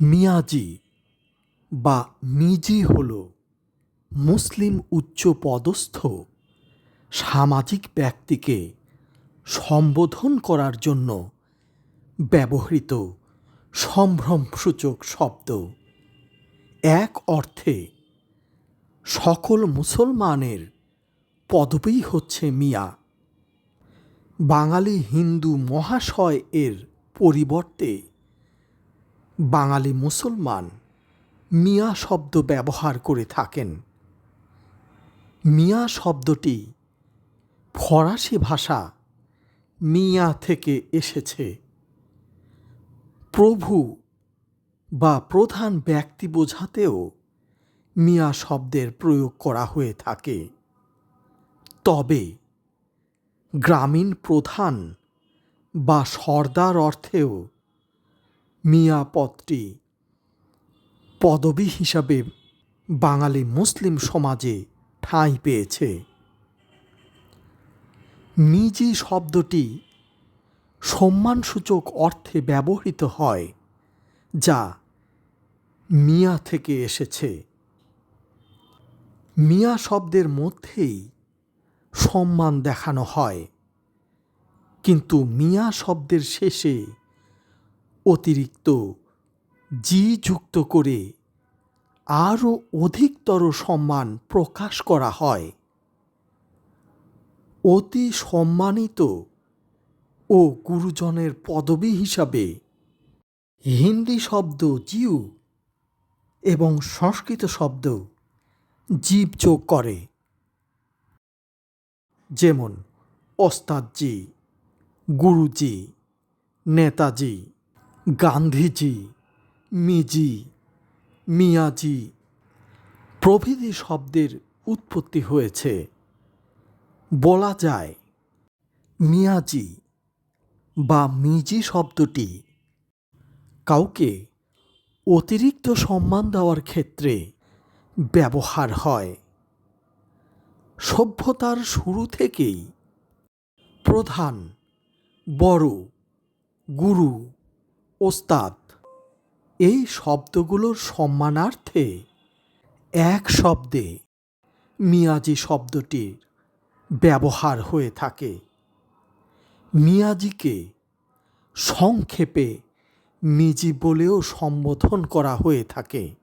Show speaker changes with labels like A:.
A: মিয়াজি বা মিজি হল মুসলিম উচ্চপদস্থ সামাজিক ব্যক্তিকে সম্বোধন করার জন্য ব্যবহৃত সম্ভ্রমসূচক শব্দ। এক অর্থে, সকল মুসলমানের পদবী হচ্ছে মিয়া। বাঙালি হিন্দু মহাশয় এর পরিবর্তে বাঙালি মুসলমান মিয়া শব্দ ব্যবহার করে থাকেন। মিয়া শব্দটি ফরাসি ভাষা মিয়া থেকে এসেছে। প্রভু বা প্রধান ব্যক্তি বোঝাতেও মিয়া শব্দের প্রয়োগ করা হয়ে থাকে। তবে গ্রামীণ প্রধান বা সর্দার অর্থেও মিয়া পদটি পদবী হিসাবে বাঙালি মুসলিম সমাজে ঠাঁই পেয়েছে। মিজি শব্দটি সম্মানসূচক অর্থে ব্যবহৃত হয়, যা মিয়া থেকে এসেছে। মিয়া শব্দের মধ্যেই সম্মান দেখানো হয়, কিন্তু মিয়া শব্দের শেষে অতিরিক্ত জি যুক্ত করে আরও অধিকতর সম্মান প্রকাশ করা হয়। অতি সম্মানিত ও গুরুজনের পদবী হিসাবে হিন্দি শব্দ জিউ এবং সংস্কৃত শব্দ জীব যোগ করে। যেমন ওস্তাদজি গুরুজি নেতাজি গান্ধীজি, মিজি, মিয়াজি প্রভৃতি শব্দের উৎপত্তি হয়েছে। বলা যায়, মিয়াজি বা মিজি শব্দটি কাউকে অতিরিক্ত সম্মান দেওয়ার ক্ষেত্রে ব্যবহার হয়। সভ্যতার শুরু থেকেই প্রধান, বড়, গুরু ওস্তাদ, এই শব্দগুলোর সম্মানার্থে এক শব্দে মিয়াজি শব্দটির ব্যবহার হয়ে থাকে। মিয়াজিকে সংক্ষেপে মিজি বলেও সম্বোধন করা হয়ে থাকে।